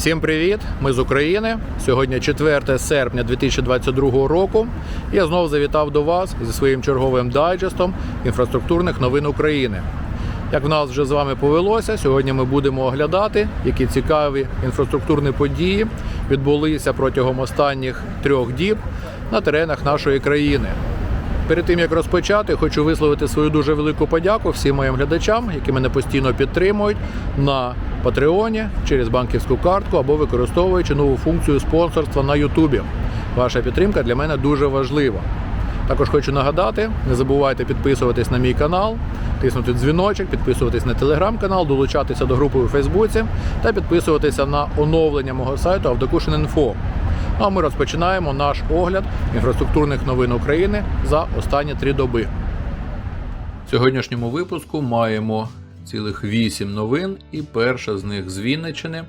Всім привіт! Ми з України. Сьогодні 4 серпня 2022 року. Я знову завітав до вас зі своїм черговим дайджестом інфраструктурних новин України. Як в нас вже з вами повелося, сьогодні ми будемо оглядати, які цікаві інфраструктурні події відбулися протягом останніх трьох діб на теренах нашої країни. Перед тим як розпочати, хочу висловити свою дуже велику подяку всім моїм глядачам, які мене постійно підтримують на Патреоні через банківську картку або використовуючи нову функцію спонсорства на Ютубі. Ваша підтримка для мене дуже важлива. Також хочу нагадати: не забувайте підписуватись на мій канал, тиснути дзвіночок, підписуватись на телеграм-канал, долучатися до групи у Фейсбуці та підписуватися на оновлення мого сайту Авдокушин.Інфо. А ми розпочинаємо наш огляд інфраструктурних новин України за останні три доби. В сьогоднішньому випуску маємо цілих вісім новин, і перша з них з Вінниччини.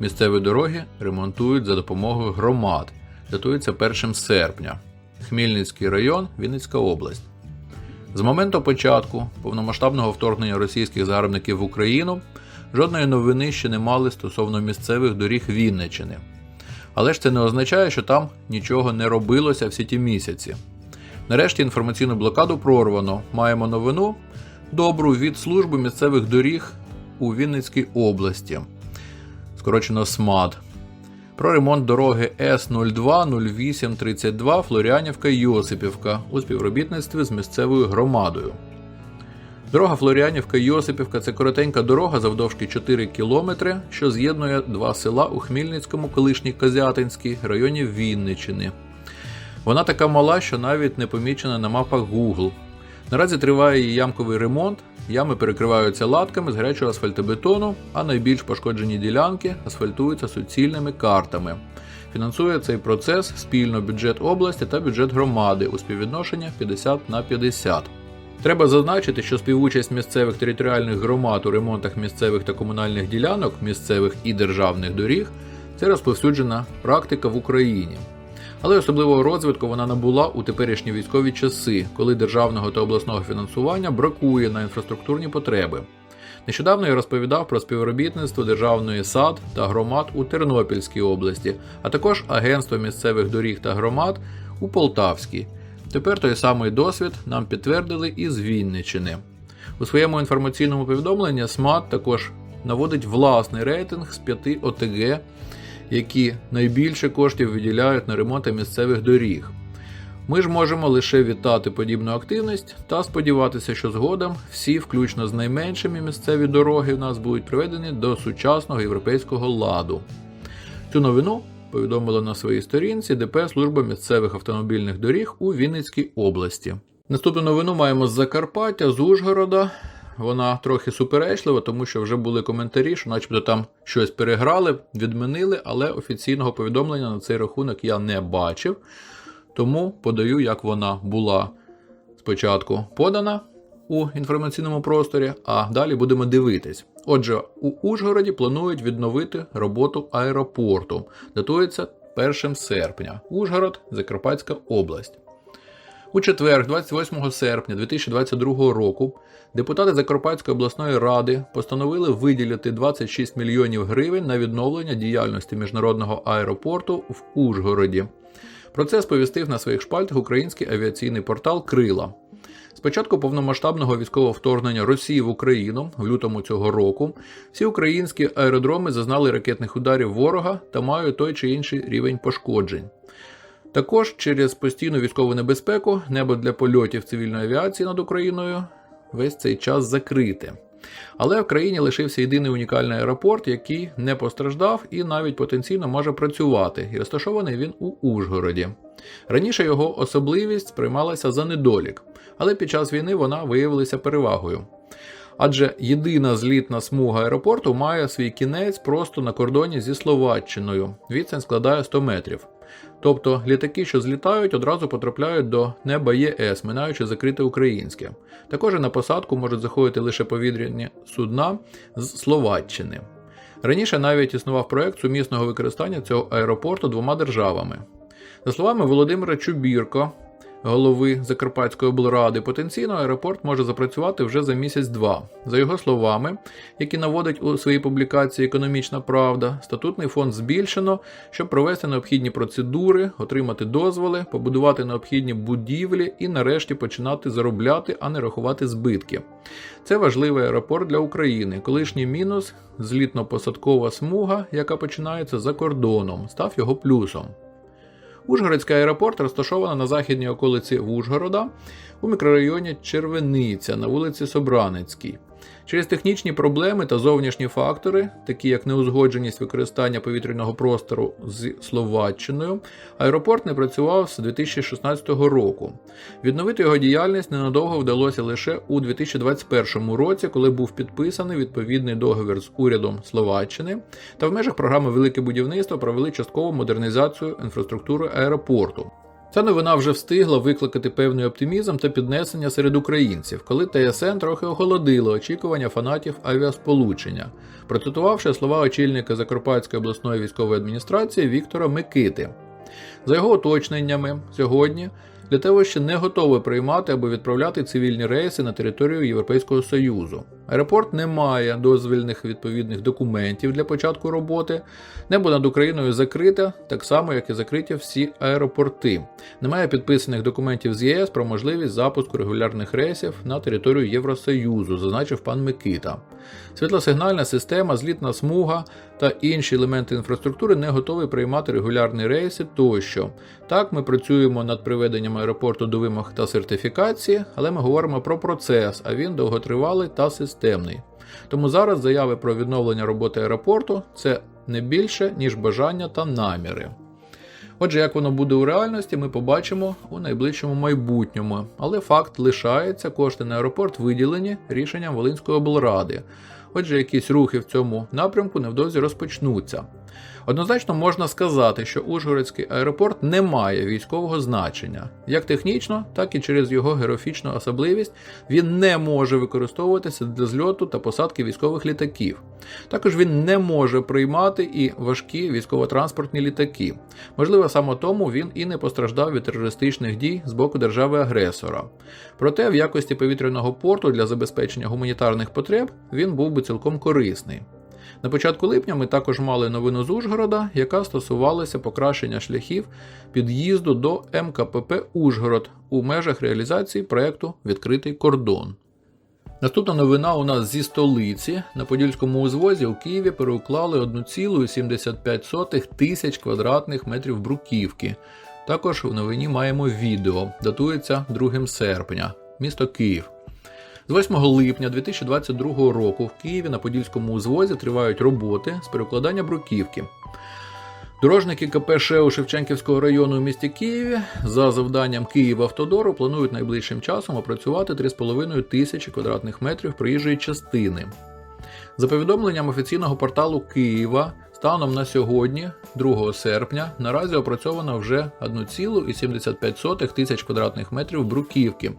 Місцеві дороги ремонтують за допомогою громад. Датується 1 серпня. Хмельницький район, Вінницька область. З моменту початку повномасштабного вторгнення російських загарбників в Україну жодної новини ще не мали стосовно місцевих доріг Вінниччини. Але ж це не означає, що там нічого не робилося всі ті місяці. Нарешті інформаційну блокаду прорвано. Маємо новину добру від служби місцевих доріг у Вінницькій області, скорочено СМАД. Про ремонт дороги С020832 Флоріанівка Йосипівка у співробітництві з місцевою громадою. Дорога Флоріанівка Йосипівка це коротенька дорога завдовжки 4 кілометри, що з'єднує два села у Хмільницькому, колишній Козятинській районі Вінниччини. Вона така мала, що навіть не помічена на мапах Google. Наразі триває її ямковий ремонт, ями перекриваються латками з гарячого асфальтобетону, а найбільш пошкоджені ділянки асфальтуються суцільними картами. Фінансує цей процес спільно бюджет області та бюджет громади у співвідношенні 50 на 50. Треба зазначити, що співучасть місцевих територіальних громад у ремонтах місцевих та комунальних ділянок, місцевих і державних доріг це розповсюджена практика в Україні. Але особливого розвитку вона набула у теперішні військові часи, коли державного та обласного фінансування бракує на інфраструктурні потреби. Нещодавно я розповідав про співробітництво державної САД та громад у Тернопільській області, а також Агентство місцевих доріг та громад у Полтавській. Тепер той самий досвід нам підтвердили і з Вінниччини. У своєму інформаційному повідомленні СМАТ також наводить власний рейтинг з 5 ОТГ, які найбільше коштів виділяють на ремонти місцевих доріг. Ми ж можемо лише вітати подібну активність та сподіватися, що згодом всі, включно з найменшими місцеві дороги, у нас будуть приведені до сучасного європейського ладу. Цю новину повідомила на своїй сторінці ДП Служба місцевих автомобільних доріг у Вінницькій області. Наступну новину маємо з Закарпаття, з Ужгорода. Вона трохи суперечлива, тому що вже були коментарі, що начебто там щось переграли, відмінили, але офіційного повідомлення на цей рахунок я не бачив. Тому подаю, як вона була спочатку подана у інформаційному просторі, а далі будемо дивитись. Отже, у Ужгороді планують відновити роботу аеропорту. Датується 1 серпня. Ужгород, Закарпатська область. У четвер, 28 серпня 2022 року, депутати Закарпатської обласної ради постановили виділити 26 мільйонів гривень на відновлення діяльності міжнародного аеропорту в Ужгороді. Про це сповістив на своїх шпальтах український авіаційний портал Крила. Спочатку повномасштабного військового вторгнення Росії в Україну в лютому цього року всі українські аеродроми зазнали ракетних ударів ворога та мають той чи інший рівень пошкоджень. Також через постійну військову небезпеку небо для польотів цивільної авіації над Україною весь цей час закрите. Але в країні лишився єдиний унікальний аеропорт, який не постраждав і навіть потенційно може працювати, і розташований він у Ужгороді. Раніше його особливість сприймалася за недолік, але під час війни вона виявилася перевагою. Адже єдина злітна смуга аеропорту має свій кінець просто на кордоні зі Словаччиною. Відстань складає 100 метрів. Тобто літаки, що злітають, одразу потрапляють до неба ЄС, минаючи закрите українське. Також на посадку можуть заходити лише повітряні судна з Словаччини. Раніше навіть існував проект сумісного використання цього аеропорту двома державами. За словами Володимира Чубірко, голови Закарпатської облради, потенційно аеропорт може запрацювати вже за місяць-два. За його словами, які наводить у своїй публікації Економічна Правда, статутний фонд збільшено, щоб провести необхідні процедури, отримати дозволи, побудувати необхідні будівлі і нарешті починати заробляти, а не рахувати збитки. Це важливий аеропорт для України. Колишній мінус злітно-посадкова смуга, яка починається за кордоном, став його плюсом. Ужгородський аеропорт розташовано на західній околиці Ужгорода у мікрорайоні Червениця на вулиці Собраницькій. Через технічні проблеми та зовнішні фактори, такі як неузгодженість використання повітряного простору з Словаччиною, аеропорт не працював з 2016 року. Відновити його діяльність ненадовго вдалося лише у 2021 році, коли був підписаний відповідний договір з урядом Словаччини, та в межах програми Велике будівництво провели часткову модернізацію інфраструктури аеропорту. Ця новина вже встигла викликати певний оптимізм та піднесення серед українців, коли ТСН трохи охолодило очікування фанатів авіасполучення, процитувавши слова очільника Закарпатської обласної військової адміністрації Віктора Микити. За його уточненнями, сьогодні літовище не готове приймати або відправляти цивільні рейси на територію Європейського Союзу. Аеропорт не має дозвільних відповідних документів для початку роботи. Небо над Україною закрите, так само, як і закриті всі аеропорти. Немає підписаних документів з ЄС про можливість запуску регулярних рейсів на територію Євросоюзу, зазначив пан Микита. Світлосигнальна система, злітна смуга та інші елементи інфраструктури не готові приймати регулярні рейси тощо. Так, ми працюємо над приведенням аеропорту до вимог та сертифікації, але ми говоримо про процес, а він довготривалий та системний. Тому зараз заяви про відновлення роботи аеропорту це не більше, ніж бажання та наміри. Отже, як воно буде у реальності, ми побачимо у найближчому майбутньому. Але факт лишається, кошти на аеропорт виділені рішенням Волинської облради. Отже, якісь рухи в цьому напрямку невдовзі розпочнуться. Однозначно можна сказати, що Ужгородський аеропорт не має військового значення. Як технічно, так і через його географічну особливість він не може використовуватися для зльоту та посадки військових літаків. Також він не може приймати і важкі військово-транспортні літаки. Можливо, саме тому він і не постраждав від терористичних дій з боку держави-агресора. Проте, в якості повітряного порту для забезпечення гуманітарних потреб він був би цілком корисний. На початку липня ми також мали новину з Ужгорода, яка стосувалася покращення шляхів під'їзду до МКПП Ужгород у межах реалізації проєкту Відкритий кордон. Наступна новина у нас зі столиці. На Подільському узвозі у Києві переуклали 1,75 тисяч квадратних метрів бруківки. Також в новині маємо відео, датується 2 серпня, місто Київ. З 8 липня 2022 року в Києві на Подільському узвозі тривають роботи з перекладання бруківки. Дорожники КП ШЕУ Шевченківського району у місті Києві за завданням Київавтодору планують найближчим часом опрацювати 3,5 тисячі квадратних метрів проїжджої частини. За повідомленням офіційного порталу Києва, станом на сьогодні, 2 серпня, наразі опрацьовано вже 1,75 тисяч квадратних метрів бруківки,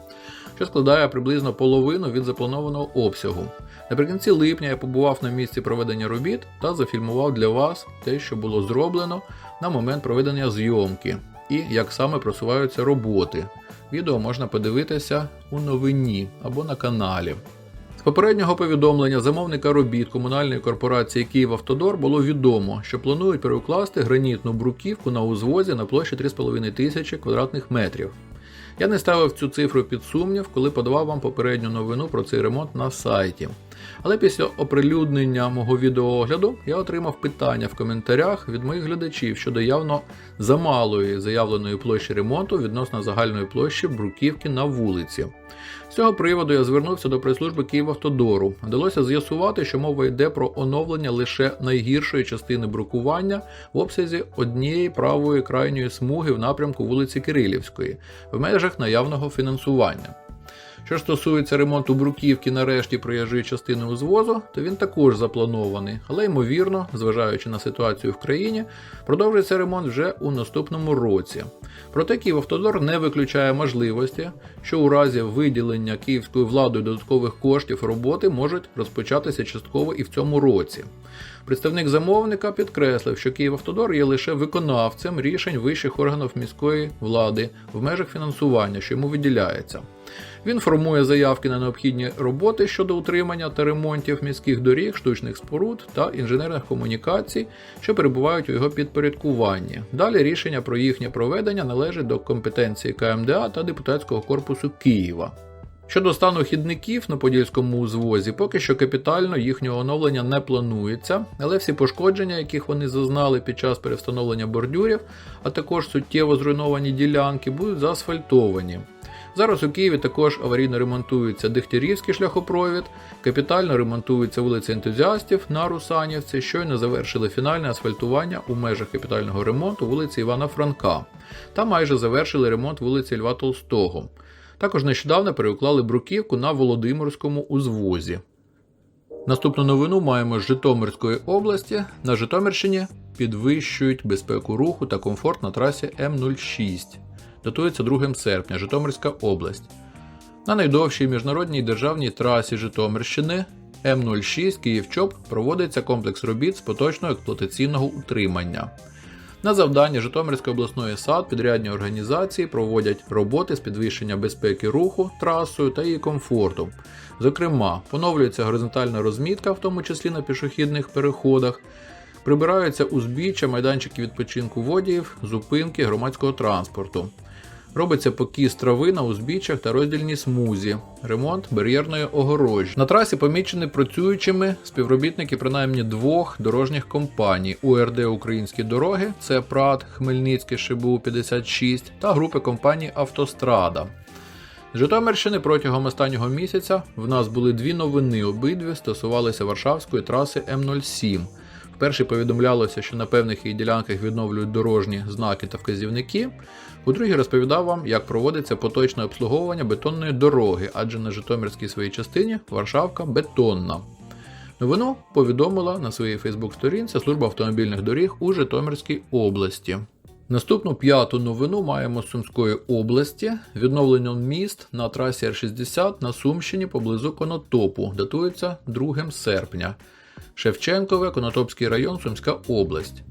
що складає приблизно половину від запланованого обсягу. Наприкінці липня я побував на місці проведення робіт та зафільмував для вас те, що було зроблено на момент проведення зйомки і як саме просуваються роботи. Відео можна подивитися у новині або на каналі. З попереднього повідомлення замовника робіт комунальної корпорації «Київавтодор» було відомо, що планують перекласти гранітну бруківку на узвозі на площі 3,5 тисячі квадратних метрів. Я не ставив цю цифру під сумнів, коли подавав вам попередню новину про цей ремонт на сайті. Але після оприлюднення мого відеоогляду я отримав питання в коментарях від моїх глядачів щодо явно замалої заявленої площі ремонту відносно загальної площі бруківки на вулиці. З цього приводу я звернувся до прес-служби Київавтодору. Вдалося з'ясувати, що мова йде про оновлення лише найгіршої частини брукування в обсязі однієї правої крайньої смуги в напрямку вулиці Кирилівської в межах наявного фінансування. Що стосується ремонту бруківки на решті проїжджої частини узвозу, то він також запланований, але ймовірно, зважаючи на ситуацію в країні, продовжиться ремонт вже у наступному році. Проте Київавтодор не виключає можливості, що у разі виділення київською владою додаткових коштів роботи можуть розпочатися частково і в цьому році. Представник замовника підкреслив, що Київавтодор є лише виконавцем рішень вищих органів міської влади в межах фінансування, що йому виділяється. Він формує заявки на необхідні роботи щодо утримання та ремонтів міських доріг, штучних споруд та інженерних комунікацій, що перебувають у його підпорядкуванні. Далі рішення про їхнє проведення належить до компетенції КМДА та депутатського корпусу Києва. Щодо стану хідників на подільському узвозі, поки що капітально їхнього оновлення не планується, але всі пошкодження, яких вони зазнали під час перевстановлення бордюрів, а також суттєво зруйновані ділянки, будуть заасфальтовані. Зараз у Києві також аварійно ремонтується Дегтярівський шляхопровід, капітально ремонтується вулиця ентузіастів на Русанівці, щойно завершили фінальне асфальтування у межах капітального ремонту вулиці Івана Франка та майже завершили ремонт вулиці Льва Толстого. Також нещодавно переуклали бруківку на Володимирському узвозі. Наступну новину маємо з Житомирської області. На Житомирщині підвищують безпеку руху та комфорт на трасі М06. Датується 2 серпня Житомирська область. На найдовшій міжнародній державній трасі Житомирщини М06 Київ-Чоп проводиться комплекс робіт з поточного експлуатаційного утримання. На завдання Житомирської обласної САД підрядні організації проводять роботи з підвищення безпеки руху трасою та її комфорту. Зокрема, поновлюється горизонтальна розмітка, в тому числі на пішохідних переходах, прибираються узбіччя, майданчики відпочинку водіїв, зупинки громадського транспорту. Робиться покіс трави на узбіччях та роздільній смузі, ремонт бар'єрної огорожі. На трасі помічені працюючими співробітники принаймні двох дорожніх компаній УРД Українські дороги, це ПРАТ, Хмельницький ШБУ 56 та групи компаній Автострада. З Житомирщини протягом останнього місяця в нас були дві новини. Обидві стосувалися Варшавської траси М07. Вперше повідомлялося, що на певних її ділянках відновлюють дорожні знаки та вказівники. У другій розповідав вам, як проводиться поточне обслуговування бетонної дороги, адже на Житомирській своїй частині Варшавка бетонна. Новину повідомила на своїй Фейсбук-сторінці Служба автомобільних доріг у Житомирській області. Наступну п'яту новину маємо з Сумської області. Відновлення міст на трасі Р60 на Сумщині поблизу Конотопу. Датується 2 серпня. Шевченкове, Конотопський район, Сумська область.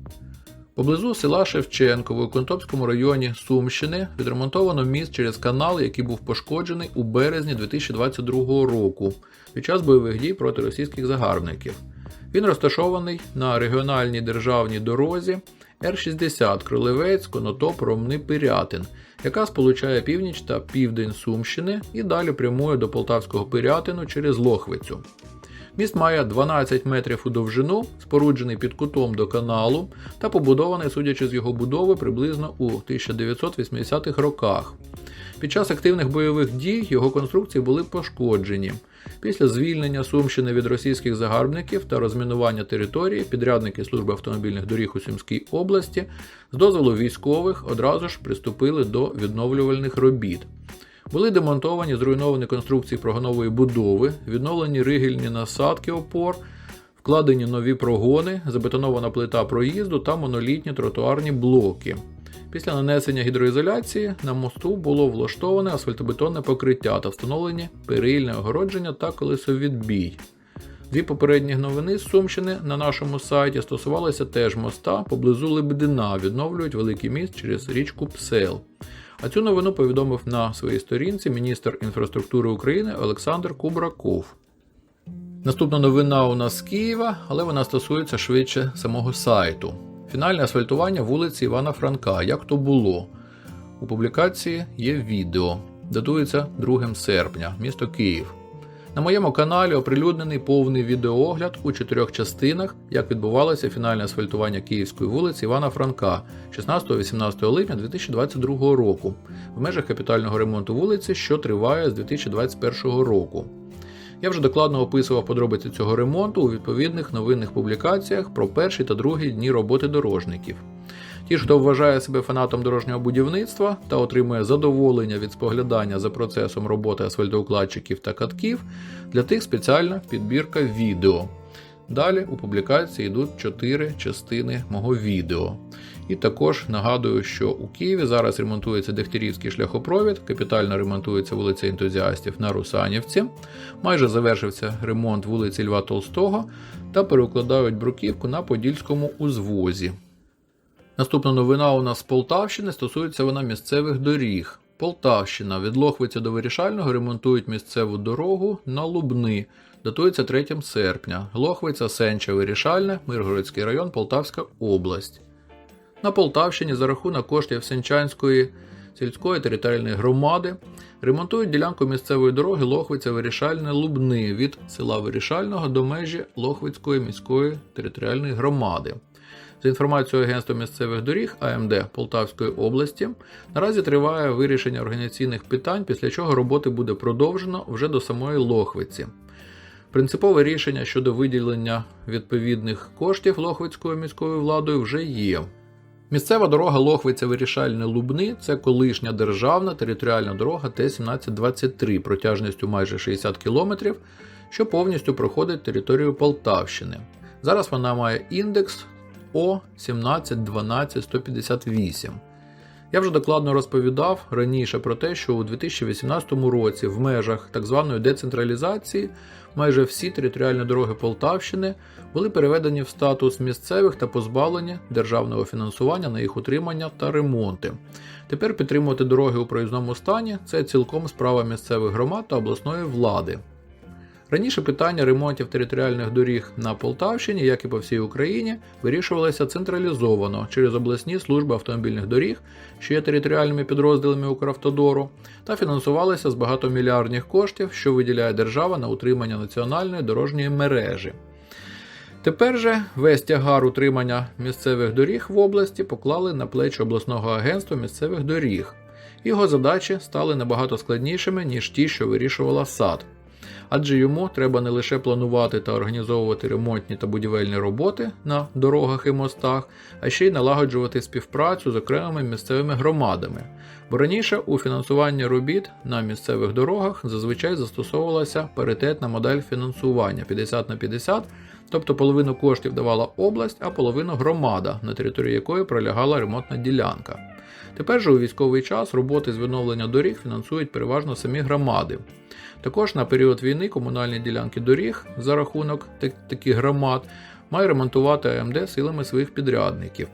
Поблизу села Шевченкове у Конотопському районі Сумщини відремонтовано міст через канал, який був пошкоджений у березні 2022 року під час бойових дій проти російських загарбників. Він розташований на регіональній державній дорозі Р-60 Кролевець, Конотоп, Ромни, Пирятин, яка сполучає північ та південь Сумщини і далі прямує до Полтавського Пирятину через Лохвицю. Міст має 12 метрів у довжину, споруджений під кутом до каналу та побудований, судячи з його будови, приблизно у 1980-х роках. Під час активних бойових дій його конструкції були пошкоджені. Після звільнення Сумщини від російських загарбників та розмінування території підрядники служби автомобільних доріг у Сумській області з дозволу військових одразу ж приступили до відновлювальних робіт. Були демонтовані зруйновані конструкції прогонової будови, відновлені ригельні насадки опор, вкладені нові прогони, забетонована плита проїзду та монолітні тротуарні блоки. Після нанесення гідроізоляції на мосту було влаштоване асфальтобетонне покриття та встановлені перильне огородження та колесовідбій. Дві попередні новини з Сумщини на нашому сайті стосувалися теж моста поблизу Лебедина, відновлюють великий міст через річку Псел. А цю новину повідомив на своїй сторінці міністр інфраструктури України Олександр Кубраков. Наступна новина у нас з Києва, але вона стосується швидше самого сайту. Фінальне асфальтування вулиці Івана Франка. Як то було? У публікації є відео. Датується 2 серпня, місто Київ. На моєму каналі оприлюднений повний відеоогляд у чотирьох частинах, як відбувалося фінальне асфальтування Київської вулиці Івана Франка 16-18 липня 2022 року в межах капітального ремонту вулиці, що триває з 2021 року. Я вже докладно описував подробиці цього ремонту у відповідних новинних публікаціях про перші та другі дні роботи дорожників. Ті, хто вважає себе фанатом дорожнього будівництва та отримує задоволення від споглядання за процесом роботи асфальтоукладчиків та катків, для тих спеціальна підбірка відео. Далі у публікації йдуть 4 частини мого відео. І також нагадую, що у Києві зараз ремонтується Дегтярівський шляхопровід, капітально ремонтується вулиця ентузіастів на Русанівці, майже завершився ремонт вулиці Льва Толстого та перекладають бруківку на Подільському узвозі. Наступна новина у нас з Полтавщини стосується вона місцевих доріг. Полтавщина від Лохвиця до Вирішального ремонтують місцеву дорогу на Лубни. Датується 3 серпня. Лохвиця, Сенча, Вирішальне, Миргородський район, Полтавська область. На Полтавщині за рахунок коштів Сенчанської сільської територіальної громади ремонтують ділянку місцевої дороги Лохвиця Вирішальне Лубни від села Вирішального до межі Лохвицької міської територіальної громади. За інформацією Агентства місцевих доріг АМД Полтавської області, наразі триває вирішення організаційних питань, після чого роботи буде продовжено вже до самої Лохвиці. Принципове рішення щодо виділення відповідних коштів Лохвицькою міською владою вже є. Місцева дорога Лохвиця Вирішальне Лубни це колишня державна територіальна дорога Т-1723 протяжністю майже 60 км, що повністю проходить територію Полтавщини. Зараз вона має індекс О 1712158. Я вже докладно розповідав раніше про те, що у 2018 році в межах так званої децентралізації майже всі територіальні дороги Полтавщини були переведені в статус місцевих та позбавлені державного фінансування на їх утримання та ремонти. Тепер підтримувати дороги у проїзному стані це цілком справа місцевих громад та обласної влади. Раніше питання ремонтів територіальних доріг на Полтавщині, як і по всій Україні, вирішувалося централізовано через обласні служби автомобільних доріг, що є територіальними підрозділами Укравтодору, та фінансувалися з багатомільярдних коштів, що виділяє держава на утримання національної дорожньої мережі. Тепер же весь тягар утримання місцевих доріг в області поклали на плечі обласного агентства місцевих доріг. Його задачі стали набагато складнішими, ніж ті, що вирішувала САД адже йому треба не лише планувати та організовувати ремонтні та будівельні роботи на дорогах і мостах, а ще й налагоджувати співпрацю з окремими місцевими громадами. Бо раніше у фінансуванні робіт на місцевих дорогах зазвичай застосовувалася паритетна модель фінансування 50 на 50, тобто половину коштів давала область, а половину громада, на території якої пролягала ремонтна ділянка. Тепер же у військовий час роботи з відновлення доріг фінансують переважно самі громади. Також на період війни комунальні ділянки доріг за рахунок таких громад має ремонтувати АМД силами своїх підрядників.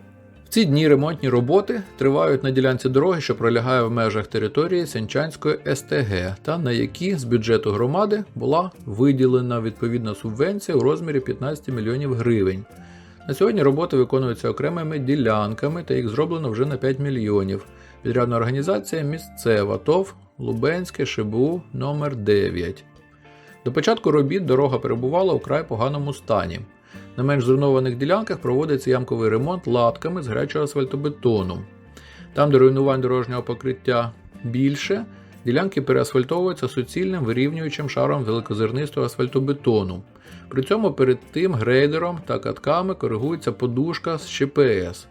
Ці дні ремонтні роботи тривають на ділянці дороги, що пролягає в межах території Сенчанської СТГ, та на які з бюджету громади була виділена відповідна субвенція у розмірі 15 мільйонів гривень. На сьогодні роботи виконуються окремими ділянками та їх зроблено вже на 5 мільйонів. Підрядна організація місцева ТОВ Лубенське ШБУ номер 9 До початку робіт дорога перебувала у край поганому стані. На менш зруйнованих ділянках проводиться ямковий ремонт латками з гарячого асфальтобетону. Там, де руйнувань дорожнього покриття більше, ділянки переасфальтовуються суцільним вирівнюючим шаром великозернистого асфальтобетону. При цьому перед тим грейдером та катками коригується подушка з ШПС.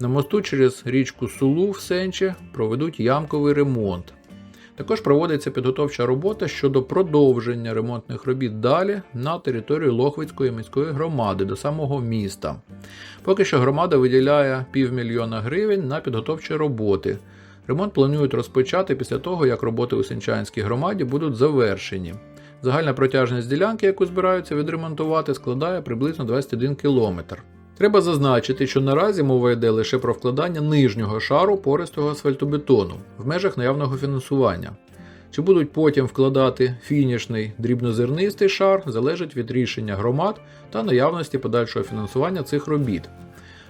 На мосту через річку Сулу в Сенче проведуть ямковий ремонт. Також проводиться підготовча робота щодо продовження ремонтних робіт далі на територію Лохвицької міської громади до самого міста. Поки що громада виділяє півмільйона гривень на підготовчі роботи. Ремонт планують розпочати після того, як роботи у Сенчанській громаді будуть завершені. Загальна протяжність ділянки, яку збираються відремонтувати, складає приблизно 21 кілометр. Треба зазначити, що наразі мова йде лише про вкладання нижнього шару пористого асфальтобетону в межах наявного фінансування. Чи будуть потім вкладати фінішний дрібнозернистий шар, залежить від рішення громад та наявності подальшого фінансування цих робіт.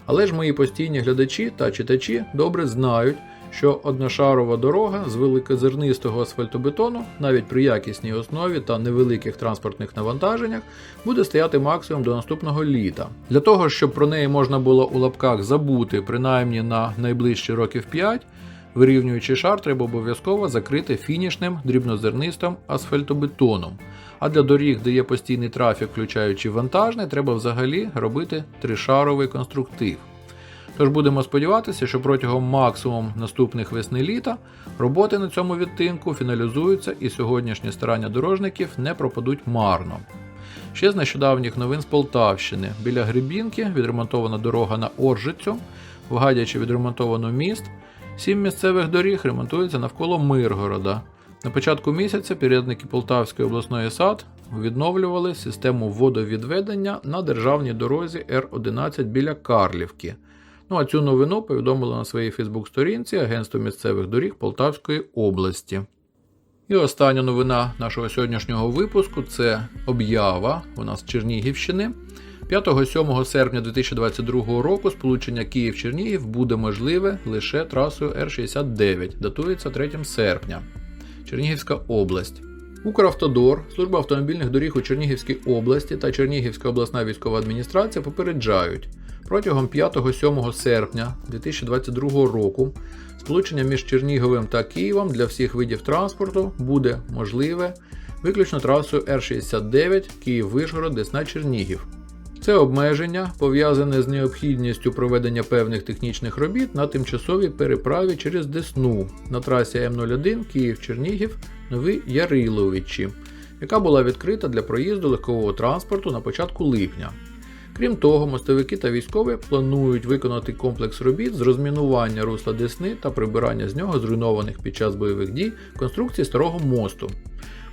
Але ж мої постійні глядачі та читачі добре знають, що одношарова дорога з великозернистого асфальтобетону, навіть при якісній основі та невеликих транспортних навантаженнях, буде стояти максимум до наступного літа. Для того, щоб про неї можна було у лапках забути принаймні на найближчі років 5, вирівнюючий шар треба обов'язково закрити фінішним дрібнозернистим асфальтобетоном. А для доріг, де є постійний трафік, включаючи вантажний, треба взагалі робити тришаровий конструктив. Тож будемо сподіватися, що протягом максимум наступних весни літа роботи на цьому відтинку фіналізуються і сьогоднішні старання дорожників не пропадуть марно. Ще з нещодавніх новин з Полтавщини. Біля Гребінки відремонтована дорога на Оржицю, в Гадячі відремонтовано міст. Сім місцевих доріг ремонтуються навколо Миргорода. На початку місяця передники Полтавської обласної САД відновлювали систему водовідведення на державній дорозі Р-11 біля Карлівки. Ну а цю новину повідомило на своїй Фейсбук-сторінці Агентство місцевих доріг Полтавської області. І остання новина нашого сьогоднішнього випуску це об'ява у нас з Чернігівщини. 5-7 серпня 2022 року сполучення Київ-Чернігів буде можливе лише трасою Р-69, датується 3 серпня. Чернігівська область. Укравтодор, служба автомобільних доріг у Чернігівській області та Чернігівська обласна військова адміністрація попереджають, протягом 5-7 серпня 2022 року сполучення між Черніговим та Києвом для всіх видів транспорту буде можливе виключно трасою Р-69 Київ-Вишгород, Десна Чернігів. Це обмеження пов'язане з необхідністю проведення певних технічних робіт на тимчасовій переправі через Десну на трасі М01 Київ-Чернігів Нові Яриловичі, яка була відкрита для проїзду легкового транспорту на початку липня. Крім того, мостовики та військові планують виконати комплекс робіт з розмінування русла Десни та прибирання з нього зруйнованих під час бойових дій конструкцій старого мосту.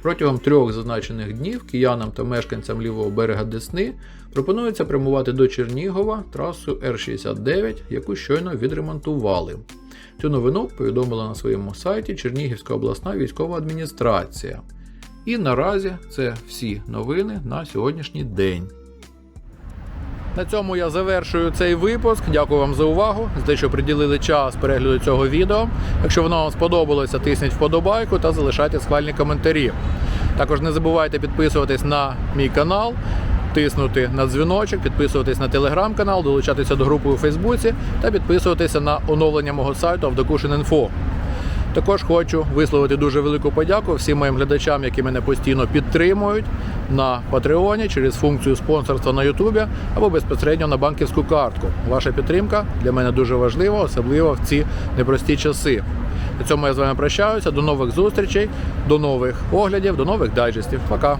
Протягом трьох зазначених днів киянам та мешканцям лівого берега Десни пропонується прямувати до Чернігова трасу Р-69, яку щойно відремонтували. Цю новину повідомила на своєму сайті Чернігівська обласна військова адміністрація. І наразі це всі новини на сьогоднішній день. На цьому я завершую цей випуск. Дякую вам за увагу, за те, що приділили час перегляду цього відео. Якщо воно вам сподобалося, тисніть вподобайку та залишайте схвальні коментарі. Також не забувайте підписуватись на мій канал, тиснути на дзвіночок, підписуватись на телеграм-канал, долучатися до групи у Фейсбуці та підписуватися на оновлення мого сайту Авдокушин.Інфо. Також хочу висловити дуже велику подяку всім моїм глядачам, які мене постійно підтримують на Патреоні через функцію спонсорства на Ютубі або безпосередньо на банківську картку. Ваша підтримка для мене дуже важлива, особливо в ці непрості часи. На цьому я з вами прощаюся. До нових зустрічей, до нових оглядів, до нових дайджестів. Пока.